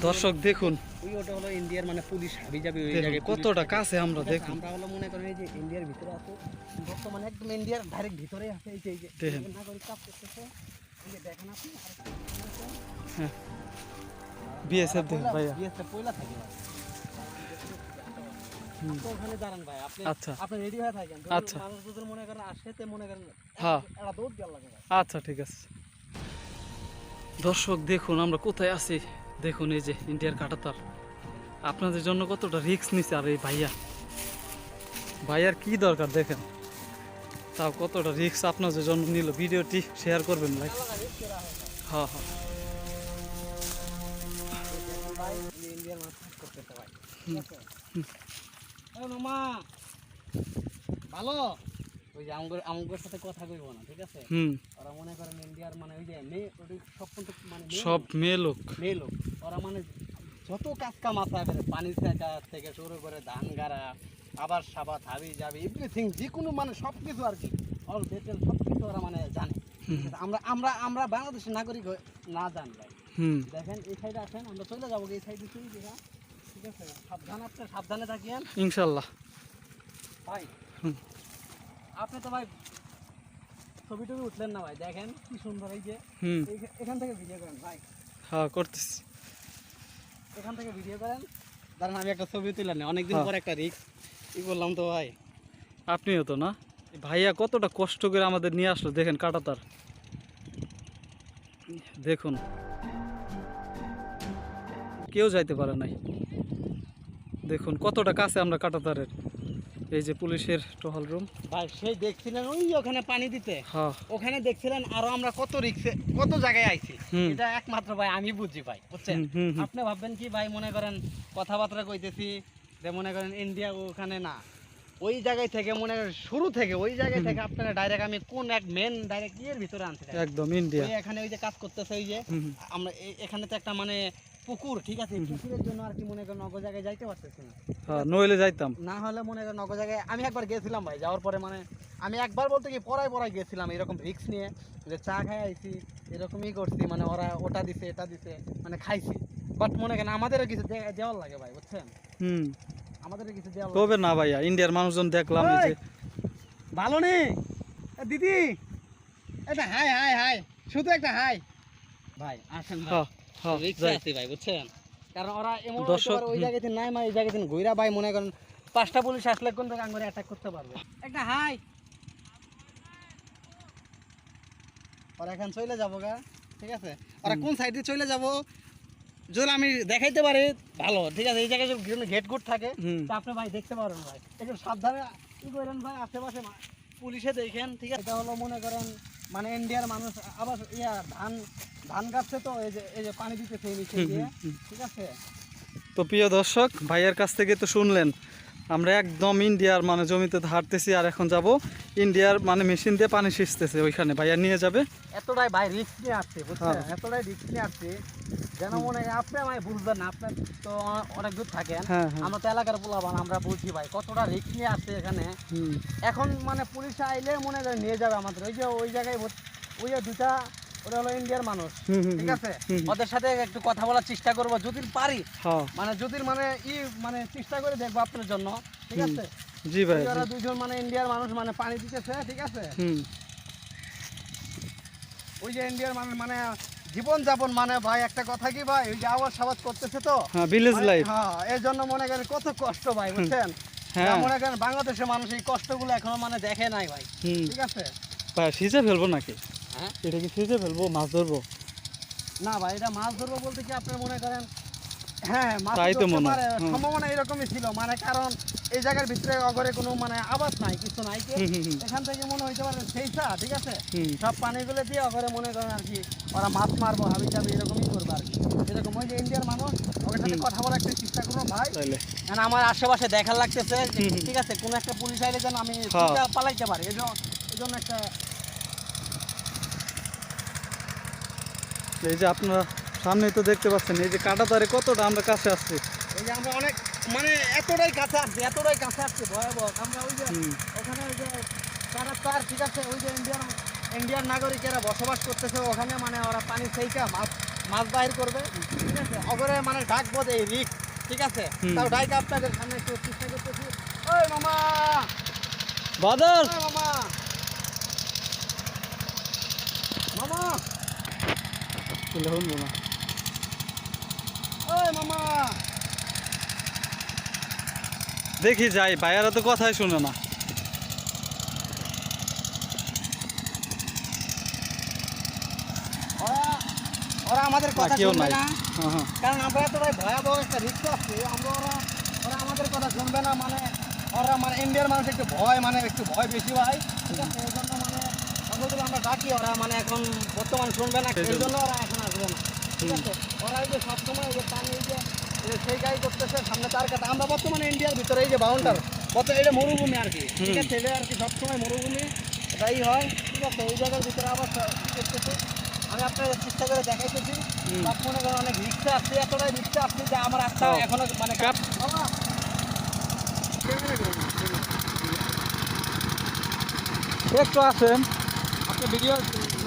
দর্শক দেখুন ওই ওটা হলো ইন্ডিয়ার মানে পুলিশ হাবি যাবে ওই জায়গায় কতটা কাছে আমরা দেখুন আমরা হলো মনে করেন এই যে ইন্ডিয়ার ভিতরে আছে বর্তমানে একদম ইন্ডিয়ার ডাইরেক্ট ভিতরে আছে এই যে এই যে দেখেন। এই যে নাগরিক কাজ করতেছে এই যে দেখেন আপনি হ্যাঁ বিএসএফ দেখুন ভাইয়া BSF পয়লা থাকে ভাই। হুম। ওখানে দাঁড়ান ভাই আপনি আচ্ছা। আপনি রেডি হয়ে থাকেন আচ্ছা। মানুষ যদি মনে করেন আসে তে মনে করেন হ্যাঁ। দৌড় লাগে আচ্ছা ঠিক আছে দর্শক দেখুন আমরা কোথায় আছি দেখুন, এই যে ইন্ডিয়ার কাটাতার আপনাদের জন্য কতটা রিস্ক নিছে আর এই ভাইয়া। ভাইয়ার কি দরকার দেখেন। তাও কতটা রিস্ক আপনাদের জন্য নিল। ভিডিওটি শেয়ার করবেন ভাই। হ্যাঁ হ্যাঁ। ভালো? ওই যে আমগর আমগর সাথে কথা কইব না ঠিক আছে? হুম। ওরা মনে করেন ইন্ডিয়ার মানে ওই যে মেয়ে ওই সব কিন্তু মানে সব মেয়ে লোক। মেয়ে লোক। ওরা মানে যত কাজ কাম আছে পানি সেকা থেকে শুরু করে ধান গাড়া আবার সাবাত হাবি যাবি এভরিথিং যে কোনো মানে সব কিছু আর কি। অল ডিটেল সব কিছু ওরা মানে জানে। আমরা আমরা আমরা বাংলাদেশের নাগরিক হয়ে না জানি ভাই। দেখেন এই সাইডে আসেন আমরা চলে যাব এই সাইডে চলে যাব ঠিক আছে? সাবধান আপনি সাবধানে থাকিয়েন ইনশাল্লাহ। ভাই। আপনি তো ভাই ছবি টবি উঠলেন না ভাই দেখেন কি সুন্দর এই যে। এখান থেকে ভিডিও করেন ভাই। হ্যাঁ করতেছি। এখান থেকে ভিডিও করেন। দাঁড়ান আমি একটা ছবি তুলে নিই অনেকদিন হ্যাঁ। পর একটা রিক্স। ই করলাম তো ভাই? আপনিও তো না? ভাইয়া কতটা কষ্ট করে আমাদের নিয়ে আসলো দেখেন কাটাতার দেখুন। কেউ যাইতে পারে নাই। দেখুন কতটা কাছে আমরা কাটাতারের এই যে পুলিশের টহল রুম। ভাই সেই দেখছিলেন ওই ওখানে পানি দিতে? হ্যাঁ। ওখানে দেখছিলেন আরও আমরা কত রিক্সে কত জায়গায় আইছি? এটা একমাত্র ভাই আমি বুঝি ভাই বুঝছেন। আপনি ভাববেন কি ভাই মনে করেন কথাবার্তা কইতেছি যে মনে করেন ইন্ডিয়া ওখানে না ওই জায়গায় থেকে মনে করেন শুরু থেকে ওই জায়গায় থেকে আপনারা ডাইরেক্ট আমি কোন এক মেন ডাইরেক্ট ইয়ের ভিতরে আনতে। একদম ইন্ডিয়া এখানে ওই যে কাজ করতেছে ওই যে। আমরা এখানে তো একটা মানে পুকুর ঠিক আছে? পুকুরের জন্য আর কি মনে করেন অগ জায়গায় যাইতে পারতেছি না। হ্যাঁ নইলে যাইতাম। না হলে মনে করেন অগ জায়গায় আমি একবার গেছিলাম ভাই যাওয়ার পরে মানে আমি একবার বলতে কি পড়ায় পড়ায় গেছিলাম এরকম রিক্স নিয়ে যে চা খাই আইছি এরকমই করছি মানে ওরা ওটা দিছে এটা দিছে মানে খাইছি। বাট মনে করেন আমাদেরও কিছু দেওয়ার লাগে ভাই বুঝছেন? হুম। আমাদেরও কিছু দেওয়ার লাগে। তবে না ভাইয়া ইন্ডিয়ার মানুষজন দেখলাম এই যে ভালো নেই দিদি এটা হাই হাই হাই। শুধু একটা হাই। ভাই আসেন ভাই। হ্যাঁ। রিক্সে যাই। ভাই বুঝছেন? কারণ ওরা এমন দর্শক, দর্শক ওই জায়গাতে নাই মা এই জায়গাতে ঘুরা ভাই মনে করেন পাঁচটা পুলিশ আসলে কোন থেকে আঙ্গুরে অ্যাটাক করতে পারবে? একটা হাই! ওরা এখন চলে যাব গা ঠিক আছে? ওরা কোন সাইডে চলে যাব? যদি আমি দেখাইতে পারি ভালো ঠিক আছে? এই জায়গায় যদি গেট গুট থাকে তা আপনি ভাই দেখতে পারেন ভাই। একটু সাবধানে ই করেন ভাই আশেপাশে পুলিশে দেখেন ঠিক আছে? এটা হলো মনে করেন মানে ইন্ডিয়ার মানুষ আবার ইয়া ধান ধান কাটছে তো এই যে এই যে পানি দিতে নিচে দিয়ে। ঠিক আছে? তো প্রিয় দর্শক ভাইয়ের কাছ থেকে তো শুনলেন আমরা একদম ইন্ডিয়ার মানে জমিতে ধারতেছি আর এখন যাব ইন্ডিয়ার মানে মেশিন দিয়ে পানি সিঁচতেছে ওইখানে। ভাইয়া নিয়ে যাবে। এতটাই ভাই রিস্ক নিয়ে আসছে বুঝছেন? হ্যাঁ। এতটাই রিস্ক নিয়ে আসছে। যেন মনে আপনি আমায় বুঝবেন না আপনি তো অনেক দূর থাকেন। হ্যাঁ হ্যাঁ। আমরা তো এলাকার পোলাবান আমরা বুঝি ভাই কতটা রিস্ক নিয়ে আসছে এখানে। এখন মানে পুলিশ আইলে মনে নিয়ে যাবে আমাদের। ওই যে ওই জায়গায় ওই যে দুটা ওরা হলো ইন্ডিয়ার মানুষ হুম, হুম, ঠিক আছে? ওদের সাথে একটু কথা বলার চেষ্টা করব যদি পারি। হ্যাঁ। মানে যদি মানে ই মানে চেষ্টা করে দেখব আপনার জন্য ঠিক আছে? জি ভাই ওরা জি। দুইজন মানে ইন্ডিয়ার মানুষ মানে পানি দিতেছে ঠিক আছে? ওই যে ইন্ডিয়ার মানুষ মানে জীবন যাপন মানে ভাই একটা কথা কি ভাই ওই যে আওয়াজ সাবাজ করতেছে তো? হ্যাঁ ভিলেজ মানে- লাইফ হ্যাঁ এই জন্য মনে করেন কত কষ্ট ভাই বুঝছেন? হ্যাঁ। মনে করেন বাংলাদেশের মানুষ এই কষ্টগুলো এখনও মানে দেখে নাই ভাই ঠিক আছে? ভাই সিজে ফেলব নাকি? হ্যাঁ? এটা কি সিজে ফেলব মাছ ধরবো? না ভাই এটা মাছ ধরবো বলতে কি আপনি মনে করেন হ্যাঁ মাছ ধরতে পারে, সম্ভাবনা এরকমই ছিল। মানে কারণ এই জায়গার ভিতরে অগরে কোনো মানে নাই কিছু নাই। এখান থেকে মনে হইতে পারে ঠিক আছে? সব পানিগুলো দিয়ে অগরে মনে করেন আর কি ওরা মাছ মারবো হাবি যাবে এরকমই করবে আর কি। এরকম ওই যে ইন্ডিয়ার মানুষ ওদের সাথে কথা বলার একটা চেষ্টা করব ভাই। কারণ আমার আশেপাশে দেখার লাগতেছে। ঠিক আছে? কোন একটা পুলিশ আইলে যেন আমি। পালাইতে পারি এই জন্য একটা এই যে আপনারা সামনে তো দেখতে পাচ্ছেন এই যে কাটাতারে কতটা আমরা কাছে আসছি। এই যে আমরা অনেক মানে এতটাই কাছে আসছি এতটাই কাছে আসছি ভয়াবহ। আমরা ওই যে ওখানে ওই যে তারা তার ঠিক আছে ওই যে ইন্ডিয়ান ইন্ডিয়ান নাগরিকেরা বসবাস করতেছে ওখানে মানে ওরা পানি সেইকা মাছ মাছ বাহির করবে। ঠিক আছে? অগরে মানে ডাকবো এই রিক্স ঠিক আছে। তাও ডাইকে আপনাদের সামনে একটু চেষ্টা করতেছি। ওই মামা! বাদল! মামা! মামা। ওই মামা! দেখি যাই ভাইয়ারা তো কথাই শুনে না। ওরা আমাদের কথা শুনবে না। হ্যাঁ, হ্যাঁ। কারণ আমরা ভয়াবহ একটা রিস্ক আছে আমরা ওরা ওরা আমাদের কথা শুনবে না মানে ওরা মানে ইন্ডিয়ার মানুষ একটু ভয় মানে একটু ভয় বেশি হয় ঠিক আছে এই জন্য মানে আমরা ডাকি ওরা মানে এখন বর্তমানে শুনবে না সেই জন্য। ওরা এখন আসবে না। ঠিক আছে ওরা যে সবসময় যে সেই গাই করতেছে সামনে তার কাছে। আমরা বর্তমানে ইন্ডিয়ার ভিতরে এই যে বাউন্ডার কত এটা মরুভূমি আর কি। ঠিক আছে এটা আর কি সবসময় মরুভূমি এটাই হয়। ঠিক আছে এই জায়গার ভিতরে আবার করতেছে আমি আপনাদের চেষ্টা করে দেখাইতেছি। মনে করেন অনেক রিক্সা আসছে এতটাই রিক্সা আসছে যে আমার আত্মা। এখনও মানে কাপ। একটু আসেন। আপনি ভিডিও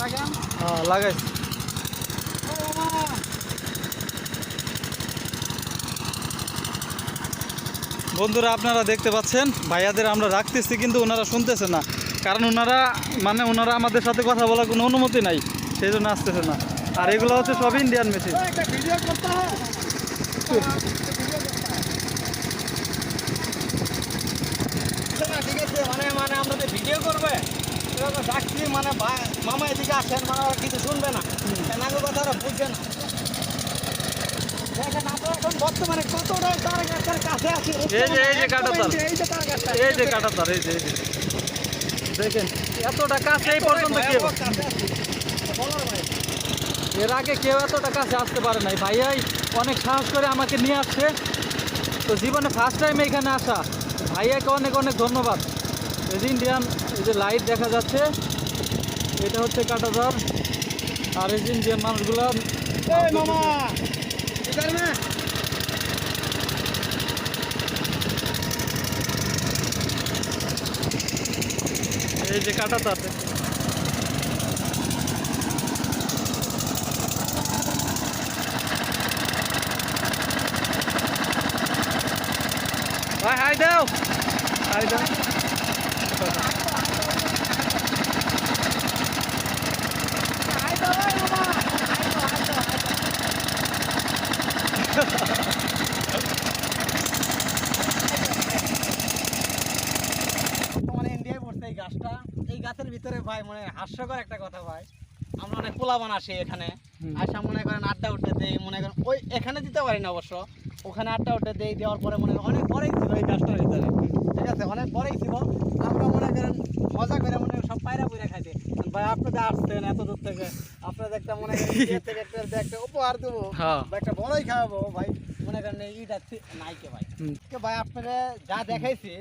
লাগান। হ্যাঁ, লাগাইছি। বন্ধুরা আপনারা দেখতে পাচ্ছেন ভাইয়াদের আমরা রাখতেছি কিন্তু ওনারা শুনতেছে না। কারণ ওনারা মানে ওনারা আমাদের সাথে কথা বলার কোনো অনুমতি নাই সেই জন্য আসতেছে না। আর এগুলো হচ্ছে সব ইন্ডিয়ান মেশিন মানে মানে আমরা ভিডিও করবে। মানে মামা এদিকে আসেন মানে কিছু শুনবে না। কথা বুঝবে না। বর্তমানে কতটা তার গাছের কাছে আছি এই যে- এই যে কাঁটা তার। এই যে তার গাছটা এই যে কাটা তার এই যে। দেখেন এতটা কাছে এই পর্যন্ত কেউ। এর আগে কেউ এতটা কাছে আসতে পারে নাই। ভাইয়াই অনেক সাহস করে আমাকে নিয়ে আসছে। তো জীবনে ফার্স্ট টাইম এখানে আসা। ভাইয়াকে অনেক অনেক ধন্যবাদ। এই যে ইন্ডিয়ান এই যে লাইট দেখা যাচ্ছে। এটা হচ্ছে কাটাদার আর এই যে ইন্ডিয়ান মানুষগুলো মামা! ইধার মে এই যে কাটাতার ভাই হাই দাও হাই দাও আই তো এই মামা আই তো আই তো আই তো মানে ইন্ডিয়ায় পড়ছে এই গাছটা এই গাছের ভিতরে ভাই মানে হাস্যকর একটা কথা ভাই আমরা অনেক পোলাবান আসি এখানে। আসা মনে করেন আড্ডা উঠে দেই মনে করেন ওই এখানে দিতে পারি না অবশ্য। ওখানে আড্ডা উঠে দেই দেওয়ার পরে মনে করেন অনেক বড়ই ছিল এই গাছটার ভিতরে ঠিক আছে? অনেক বড়ই ছিল। আমরা মনে করেন মজা করে মনে সব পায়রা পুইরা খাইতে। ভাই আপনাদের আসছেন এত দূর থেকে। আপনাদের একটা মনে করেন ইয়ে একটা উপহার দেবো। হ্যাঁ। একটা বড়ই খাওয়াবো। ভাই মনে করেন এই ইটা নাইকে ভাই। ভাই আপনারা যা দেখাইছি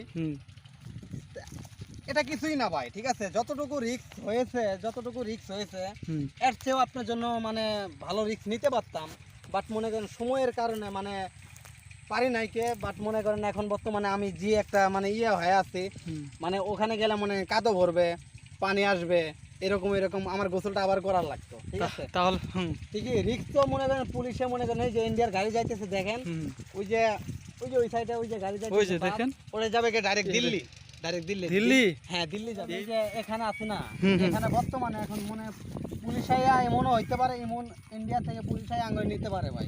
এটা কিছুই না ভাই ঠিক আছে? যতটুকু রিস্ক হয়েছে যতটুকু রিস্ক হয়েছে এর চেয়েও আপনার জন্য মানে ভালো রিস্ক নিতে পারতাম। বাট মনে করেন সময়ের কারণে মানে পারি নাই কে বাট মনে করেন এখন বর্তমানে আমি যে একটা মানে ইয়ে হয়ে আছি মানে ওখানে গেলে মানে কাদো ভরবে পানি আসবে এরকম এরকম আমার গোসলটা আবার করার লাগতো ঠিক আছে? তাহলে ঠিকই রিক্স তো মনে করেন পুলিশে মনে করেন যে ইন্ডিয়ার গাড়ি যাইতেছে দেখেন ওই যে ওই যে ওই সাইডে ওই যে গাড়ি যাইতেছে ওই যে দেখেন। ওরে যাবে কে ডাইরেক্ট দিল্লি? ডাইরেক্ট দিল্লি। দিল্লি? হ্যাঁ দিল্লি যাবে। এই যে এখানে আছে না। এখানে বর্তমানে এখন মনে পুলিশ আইয়া এমনও হইতে পারে এমন ইন্ডিয়া থেকে পুলিশ আইয়া আঙ্গুল নিতে পারে ভাই।